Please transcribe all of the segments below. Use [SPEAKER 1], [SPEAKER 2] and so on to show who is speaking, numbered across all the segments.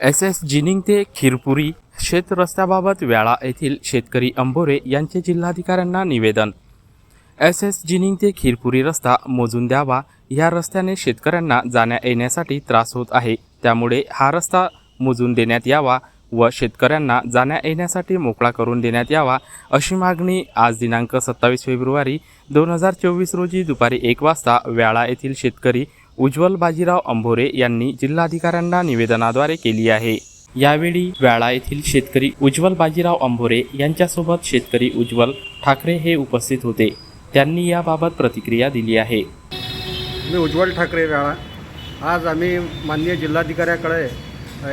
[SPEAKER 1] S S ginning ते खिरपुरी शेत रस्त्याबाबत येथील शेतकरी अंबोरे यांचे जिल्हाधिकाऱ्यांना निवेदन. एस एस जिनिंग ते खिरपुरी रस्ता मोजून द्यावा या रस्त्याने शेतकऱ्यांना जाण्या येण्यासाठी त्रास होत आहे. त्यामुळे हा रस्ता मोजून देण्यात यावा व शेतकऱ्यांना जाण्या येण्यासाठी मोकळा करून देण्यात यावा अशी मागणी आज दिनांक सत्तावीस फेब्रुवारी दोन हजार चोवीस रोजी दुपारी एक वाजता व्याळा येथील शेतकरी उज्ज्वल बाजीराव अंभोरे यांनी जिल्हाधिकाऱ्यांना निवेदनाद्वारे केली आहे. यावेळी व्याळा येथील शेतकरी उज्ज्वल बाजीराव अंभोरे यांच्यासोबत शेतकरी उज्ज्वल ठाकरे हे उपस्थित होते. त्यांनी याबाबत प्रतिक्रिया दिली आहे.
[SPEAKER 2] मी उज्ज्वल ठाकरे व्याळा. आज आम्ही माननीय जिल्हाधिकाऱ्याकडे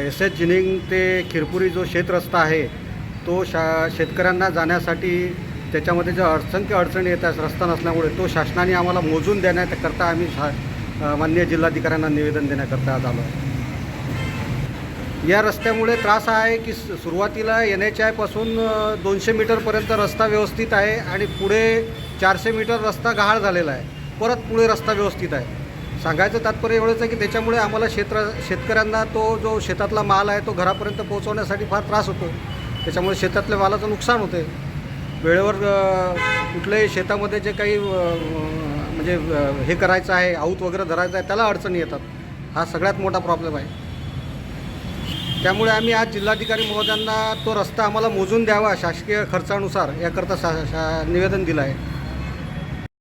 [SPEAKER 2] एस एच जिनिंग ते खिरपुरी जो शेतरस्ता आहे तो शा शेतकऱ्यांना जाण्यासाठी त्याच्यामध्ये ज्या असंख्य अडचणी येतात रस्ता नसल्यामुळे तो शासनाने आम्हाला मोजून देण्याकरता आम्ही शा मान्य माननीय जिल्हाधिकाऱ्यांना निवेदन देण्याकरता आज आलो आहे. या रस्त्यामुळे त्रास हा आहे की सुरुवातीला एन एच आयपासून दोनशे मीटरपर्यंत रस्ता व्यवस्थित आहे आणि पुढे चारशे मीटर रस्ता गहाळ झालेला आहे. परत पुढे रस्ता व्यवस्थित आहे. सांगायचं तात्पर्य एवढंच आहे की त्याच्यामुळे आम्हाला शेत्र शेतकऱ्यांना तो जो शेतातला माल आहे तो घरापर्यंत पोहोचवण्यासाठी फार त्रास होतो. त्याच्यामुळे शेतातल्या मालाचं नुकसान होते वेळेवर कुठल्याही शेतामध्ये जे काही म्हणजे हे करायचं आहे आऊत वगैरे धरायचं आहे त्याला अडचणी येतात. हा सगळ्यात मोठा प्रॉब्लेम आहे. त्यामुळे आम्ही आज जिल्हाधिकारी महोदयांना तो रस्ता आम्हाला मोजून द्यावा शासकीय खर्चानुसार याकरता शा शा निवेदन दिलं आहे.